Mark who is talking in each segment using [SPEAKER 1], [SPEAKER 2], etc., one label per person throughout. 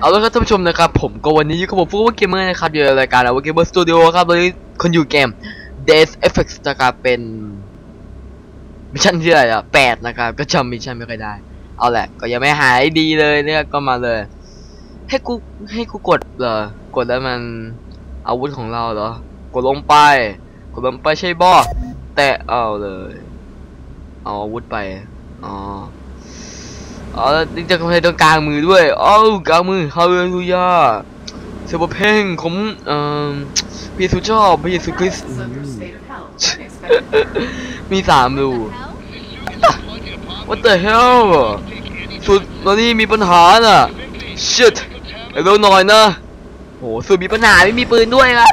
[SPEAKER 1] เอาละครับท่านผู้ชมนะครับผมก็วันนี้อยู่กับผมฟูว่าเกมเมอร์นะครับอยู่ในรายการว่าเกมเมอร์สตูดิโอครับวันนี้คนอยู่เกม Death Effects นะครับเป็นมิชชั่นที่อะไรอะแปดนะครับก็จำมิชชั่นไม่ค่อยได้ เอาแหละ ก็ยังไม่หายดีเลยเนี่ยก็มาเลย ให้กูให้กูกดเหรอกดแล้วมันอาวุธของเราเหรอกดลงไป กดลงไปใช่บ่แตะเอาเลย เอาอาวุธไปอ๋อ อ๋อนี่จะทำไมต้องกลางมือด้วยอ้าวกลางมือฮาเลลูยาเซบเพลงของเอ่อพระเยซูเจ้าพระเยซูคริสต์อืมมีสามรู What the hell สุดตอนนี้มีปัญหาน่ะ shit เร็วหน่อยนะโหสุดมีปัญหาไม่มีปืนด้วยครับ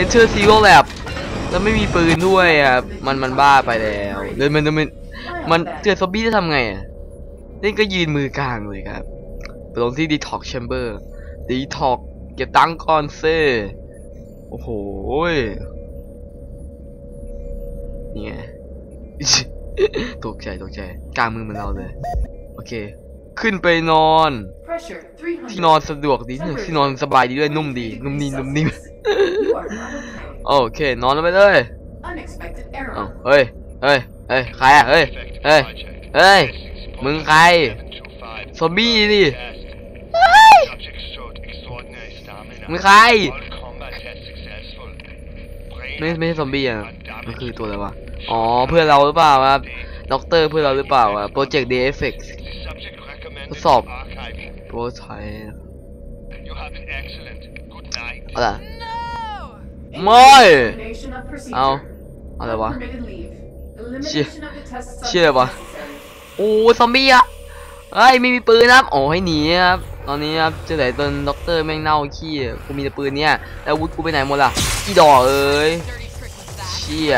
[SPEAKER 1] Enter Zero Lab แล้วไม่มีปืนด้วยอะ มันมันบ้าไปแล้วเดินมันเดินมันมันเจอซอมบี้จะทำไงอะ นี่ก็ยืนมือกลางเลยครับไปลงที่ Detox Chamber Detox เก็บตังค์ก่อนเซ่โอ้โหยนี่ไงตกใจตกใจกลางมือเหมันเราเลย โอเค ขึ้นไปนอน ที่นอนสะดวกดีเนี่ยที่นอนสบายดีด้วยนุ่มดี นุ่มนิ่มนุ่มนิ่มโอเค นอนลงไปเลยเอ้าเฮ้ยเฮ้ยเฮ้ยใครอะเฮ้ยเฮ้ย เฮ้ย มึงใคร ซอมบี้ดิมึงใคร ไม่ไม่ใช่ซอมบี้อะ มันคือตัวอะไรวะ อ๋อ เพื่อนเราหรือเปล่าครับด็อกเตอร์เพื่อนเราหรือเปล่าอะโปรเจกต์ DFX ทดสอบโปรไทเอาล่ะไม่เอาอะไรวะเชี่ยเชี่ยวะโอ้ซอมบี้อะเฮ้ยไม่มีปืนครับโอ้ให้หนีครับตอนนี้ครับเจอแต่ตนด็อกเตอร์แม่งเน่าขี้กูมีแต่ปืนเนี่ยแล้วอาวุธกูไปไหนหมดล่ะอีดอกเอ้ยเชี่ย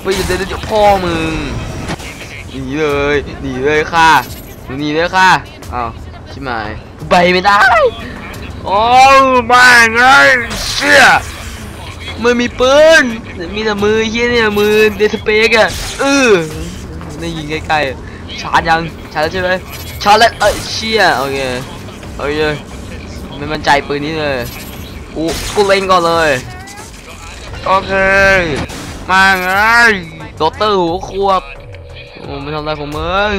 [SPEAKER 1] ไปจะเดินจะพ่อมึงหนีเลยหนีเลยค่ะหนีเลยค่ะอ้าวชิบหายไปไม่ได้โอ้มาไงเชี่ยไม่มีปืนมีแต่มือเฮียเนี่ยมือเดสเปกอะเออ ได้ยิงใกล้ๆชาร์จยังชาร์จใช่ไหมชาร์จแล้วเอ้ยเชี่ยโอเคโอเคไม่มั่นใจปืนนี้เลยกูกูเล็งก่อนเลยโอเคมาไงโดเตอร์หัวควบโอ้ไม่ทำอะไรของมึง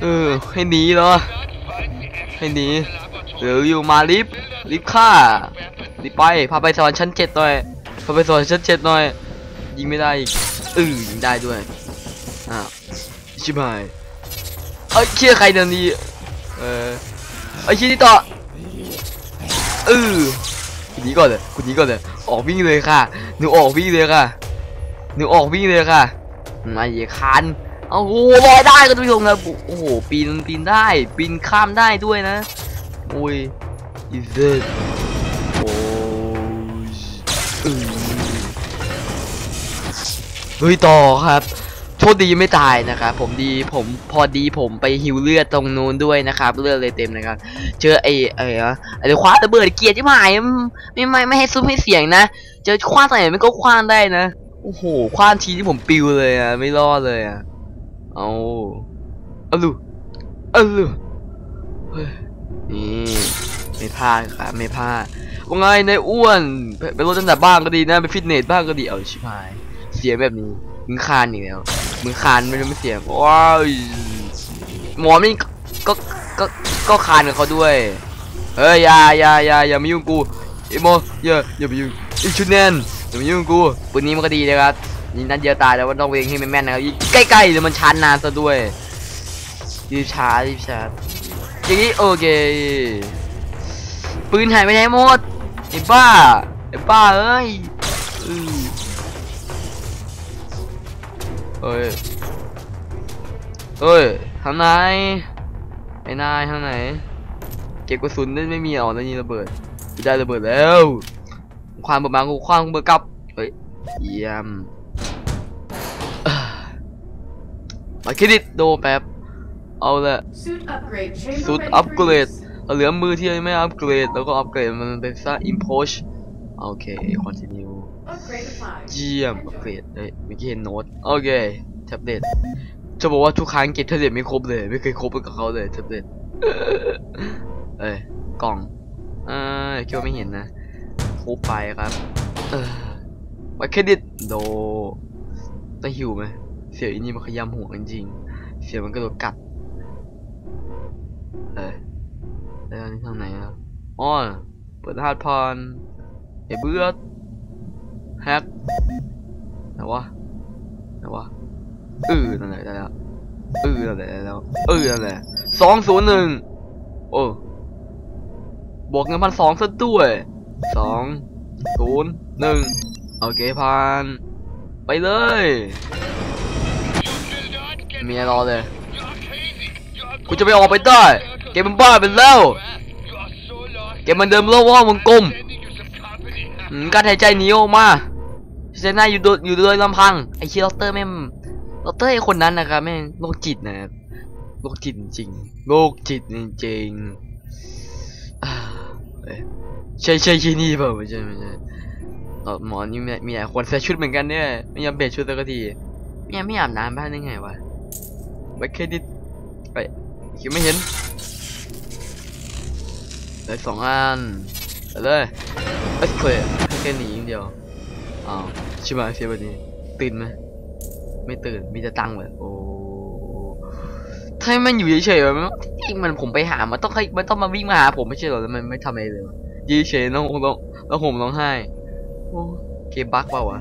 [SPEAKER 1] เออให้หนีเหรอให้หนีเดี๋ยวอยู่มาลิฟต์ลิฟต์ฆ่าลิฟไปพาไปสวรรค์ชั้นเจ็ดหน่อยพาไปสวรรค์ชั้นเจ็ดหน่อยยิงไม่ได้อีกเออยิงได้ด้วย อ้าวชิบหายเอ้ยเชี่ยใครเดินดีเออไอ้ยเชี่ยนี่ต่อเออคุณหนีก่อนเลยคุณหนีก่อนเลยออกวิ่งเลยค่ะ หนูออกวิ่งเลยค่ะ หนูออกวิ่งเลยค่ะมาเหยียคันเอาโอ้โหลอยได้ก็ทุกท่านครับโอ้โหปีนปีนได้ปีนข้ามได้ด้วยนะโอ้ยอีเซนโอ้ยอืมเฮ้ยต่อครับ โชคดีไม่ตายนะครับผมดีผมพอดีผมไปหิวเลือดตรงนู้นด้วยนะครับ เลือดเลยเต็มนะครับเจอไอ้ไอ้อะไอ้คว้าระเบิดเกียร์ที่หายไม่ไม่ไม่ให้ซุ้มให้เสียงนะเจอคว้าใส่มันก็คว้างได้นะโอ้โหคว้างทีที่ผมปิวเลยอะไม่รอดเลยอะเอาเอาลูเอาลูเฮ้ยนี่ไม่พลาดครับไม่พลาดว่าไงในอ้วนไปไปลดน้ำหนักบ้างก็ดีนะไปฟิตเนสบ้างก็ดีเอาชิบหาย เสียแบบนี้มึงคานอีกแล้ว มึงคานไม่ไม่เสียงว้าวหมอนี่ก็ก็ก็คานกับเขาด้วยเฮ้ยอย่าอย่าอย่าอย่ามายุ่งกูไอ้โมอย่าอย่าไปยุ่งไอ้ชุดแน่นอย่ามายุ่งกูปืนนี้มันก็ดีนะครับยิงนัดเดียวตายแล้วว่าต้องเวงให้แม่นนะครับใกล้ๆเดี๋ยวมันชาร์จนานซะด้วยรีบช้าร์จรีบชาอย่างนี้โอเคปืนหายไปไหนหมดไอ้บ้าไอ้บ้าเอ้ย อือเฮ้ยเฮ้ยทางไหนไอ้นายทางไหน เก็บกระสุนได้ไม่มีเอาแล้วนี่ระเบิดกูได้ระเบิดแล้ว ความประมาณกูคว้างเบอร์กลับเฮ้ยเยี่ยมอ่ามาเครดิตโดแป๊บเอาละ
[SPEAKER 2] สุดอัปเกรด
[SPEAKER 1] เอาเหลือมือที่ยังไม่อัปเกรดแล้วก็อัปเกรดมันเป็นซะ import โอเค continue เยี่ ยมอัปเกรดเฮ้ยเมื่อกี้เห็นโน้ตโอเคแท็บเล็ตจะบอกว่าทุกครั้งเก็บแท็บเล็ตไม่ครบเลยไม่เคยครบกับเขาเลยแท็บเล็ตเอ้ยกล่องเอ้ยคิดว่าไม่เห็นนะทุบไปครับเออบัตรเครดิตโดต้องหิวไหมเสียอีนี่มันขยำหัวจริงๆเสียมันกระโดดกัดเอ้ยแล้วนนี้ทางไหนอะอ๋อเปิดรหัสผ่านไอ้เบื่อ แฮกไหนวะไหนวะเออนั่นแหละได้แล้วเออนั่นแหละได้แล้วเออนั่นแหละสองศูนย์หนึ่งโอ้บวกเงินพันสองซะด้วยสองศูนย์หนึ่งโอเคผ่านไปเลยเมียรอเลยกูจะไปออกไปได้ เกมมันบ้าไปแล้ว เกมมันเดิมโลกว่าวงกลม การหายใจหนีออกมาเซน่าอยู่โดอยู่โดยลำพังไอ้เชียลเตอร์แม่งลอตเตอร์ไอคนนั้นนะครับแม่งโรคจิตนะครับโรคจิตจริงโรคจิตจริงใช่ใช่ที่นี่เปล่าไม่ใช่ไม่ใช่เออหมอนี่มีมีหลายคนใส่ชุดเหมือนกันเนี่ยไม่ยอมเปลี่ยนชุดสักทีเนี่ยไม่อาบน้ำบ้านได้ไงวะบัตรเครดิตไปคิดไม่เห็นเลยสองอันไปเลย เอ้ยเคยแค่หนีอย่างเดียวอ้าวชิบหายเสียวันนี้ตื่นไหมไม่ตื่นมีแต่ตังค์เลยโอ้ถ้ามันอยู่เฉยๆมันจริงมันผมไปหามันต้องให้มันต้องมาวิ่งมาหาผมไม่ใช่เหรอแล้วมันไม่ทำอะไรเลยยืเฉยๆแล้วผมร้องแล้วผมร้องไห้โอ้เกมบั๊กเปล่าวะ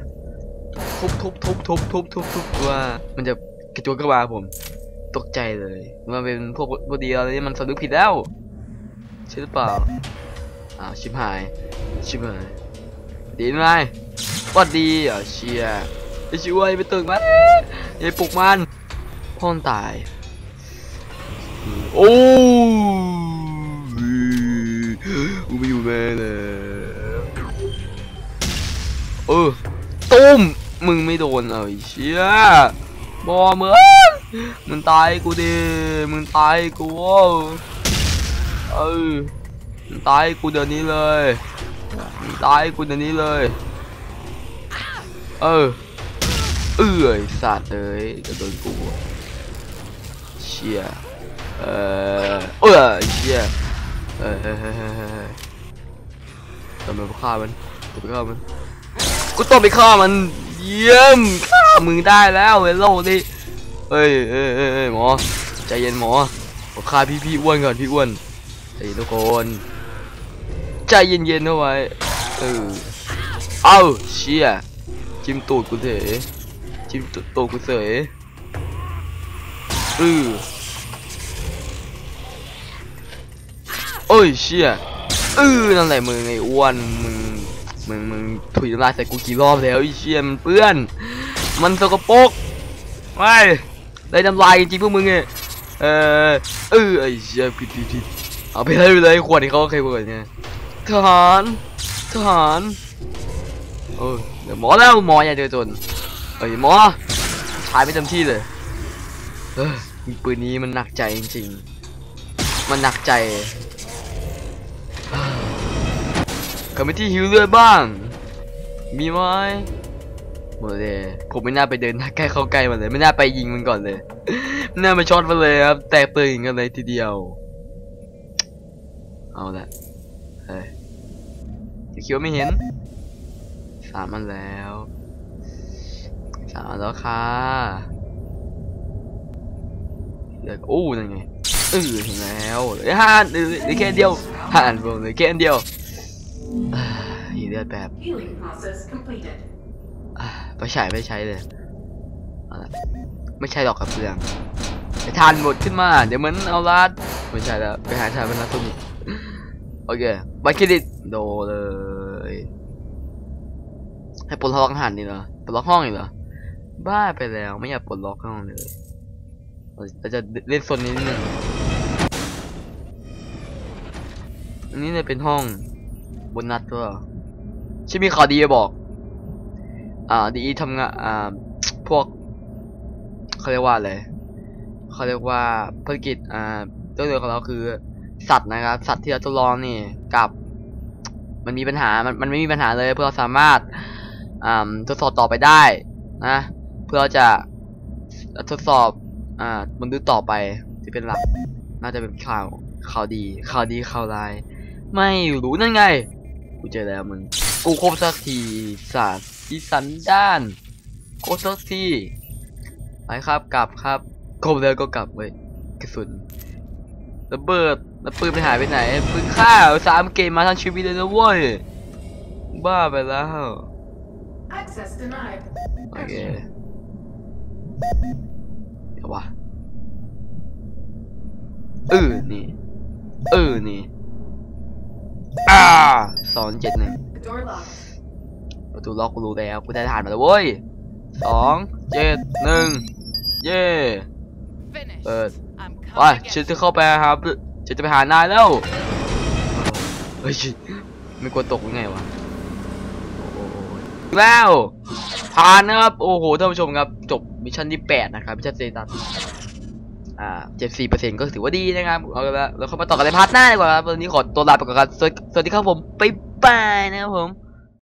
[SPEAKER 1] ทุบทุบทุบทุบทุบทุบทุบว่ามันจะกระโจนกระบาผม ตกใจเลยมันเป็นพวกพอดีอะไรนี่มันสำนึกผิดแล้วใช่หรือเปล่า อ้าชิบหาย ชิบหาย ดีไหมวัดดีอะเชียไอชิวไอไปตึกมันไอปลุกมันพ่อนตาย โอ้ยกูไม่อยู่แม่เลยเออตุ้ม มึงไม่โดนเอ้ยเชียบอมึงมึงตายกูดิ มึงตายกูเออ ตายกูเดี๋ยวนี้เลยมึงตายกูเดี๋ยวนี้เลย เออ เอ้ยสัตว์เอ้ยจะโดนกูเชียเออเออเชียเออเฮ้ยเฮ้ยเฮ้ยเฮ้ยต้องไปฆ่ามันต้องไปฆ่ามันกูต้องไปฆ่ามันเยี่ยมฆ่ามึงได้แล้วเวลโลดิเอ้ยเอ้ยเอ้ยเอ้ยหมอใจเย็นหมอผมฆ่าพี่พี่อ้วนก่อนพี่อ้วนใจเย็นทุกคน ใจเย็นๆเอาไว้ เออ เอาเชียจิ้มตูดกูเถอะจิ้มตูดกูเสยเออโอ้ยเชียเออนั่นแหละมึงไอ้อ้วนมึงมึงมึงถุยน้ำลายใส่กูกี่รอบแล้วไอ้เชียมันเปื้อน มันสกปรกไม่ได้น้ำลายจริงพวกมึงไงเออเออไอ้เชียผิดผิดผิดเอาไปเลยไปเลยขวดที่เขาเคยเปิดไง ทหารทหารเออเดี๋ยวหมอแล้วหมออย่าเดือดจนเอ้ยหมอชายไม่เต็มที่เลยเออมีปืนนี้มันหนักใจจริงๆ มันหนักใจกลับไปที่ฮิวเลือดบ้าง มีไหมหมดเลยผมไม่น่าไปเดินใกล้เข้าใกล้มันเลย ไม่น่าไปยิงมันก่อนเลย ไม่น่าไปช็อตมันเลยครับ แตกตื่นกันเลยทีเดียว เอาละ จะคิดว่าไม่เห็นสามมันแล้วสามอันแล้วค่ะเดี๋ยวโอ้นั่นไงเออเห็นแล้วเหลยห้าเหลือเหลือแค่อันเดียวห้าอันผมเหลือแค่อันเดียวอ่าอีเลือดแบบ
[SPEAKER 2] Healing process completed.
[SPEAKER 1] อ่าไปใช้ไปใช้เลยเอาละไม่ใช่หรอกกับเปลืองไปทานหมดขึ้นมา เดี๋ยวเหมือนเอาลาดไม่ใช่แล้วไปหาทานเป็นนักสู้นี่ โอเคบัตรเครดิตโดเลย ให้ปลดล็อกหารนี่เหรอปลดล็อกห้องอีกเหรอบ้าไปแล้วไม่อยากปลดล็อกห้องเลยเราจะเล่นโซนนี้นิดนึงอันนี้เนี่ยเป็นห้องบนนัดก็ใช่มีข่าวดีจะบอก อ่าดีทำงานอ่าพวกเขาเรียกว่าอะไรเขาเรียกว่าภารกิจอ่าเรื่องเดียวของเราคือ สัตว์นะครับ สัตว์ที่เราทดลองนี่กับ มันมีปัญหา มันมันไม่มีปัญหาเลยเพื่อเราสามารถอ่าทดสอบต่อไปได้นะ เพื่อจะทดสอบอ่ามันุษย์ต่อไปที่เป็นหลัก น่าจะเป็นข่าวข่าวดีข่าวดีข่าวร้าย ไม่รู้นั่นไง กูเจอแล้วมึง กูโครบสักทีสาดที่สันด้านโครบสักทีไปครับกลับครับครบแล้วก็กลับเว้ยกระสุนระเบิด แล้วปืนไปหายไปไหนปืนข้าวสามเกมมาทั้งชีวิตเลยนะเว้ยบ้าไปแล้ว
[SPEAKER 2] Access denied.
[SPEAKER 1] โอเคเดี๋ยววะเออนี่เออนี่อ่าสองเจ็ดหนึ่ง
[SPEAKER 2] The door locked.
[SPEAKER 1] ประตูล็อกกูรู้แล้วกูได้ทหารมาแล้วเว้ยสองเจ็ดหนึ่งเย่
[SPEAKER 3] Finished.
[SPEAKER 1] เปิด
[SPEAKER 3] I'm
[SPEAKER 1] ไป
[SPEAKER 3] coming
[SPEAKER 1] ฉัน
[SPEAKER 3] again.
[SPEAKER 1] จะเข้าไปครับ ฉันจะไปหานายแล้ว เฮ้ย ไม่กลัวตกยังไงวะแล้วผ่านนะครับ โอ้โห ท่านผู้ชมครับ จบมิชชั่นที่ 8 นะครับมิชชั่นเซตัสอ่าเจ็ดสี่เปอร์เซ็นต์ก็ถือว่าดีนะครับ เอาละแล้วเข้ามาต่อกันในพาร์ทหน้าดีกว่าครับ วันนี้ขอตัวลาไปก่อนครับ สวัสสวัสดีครับผม บ๊ายบายนะครับผม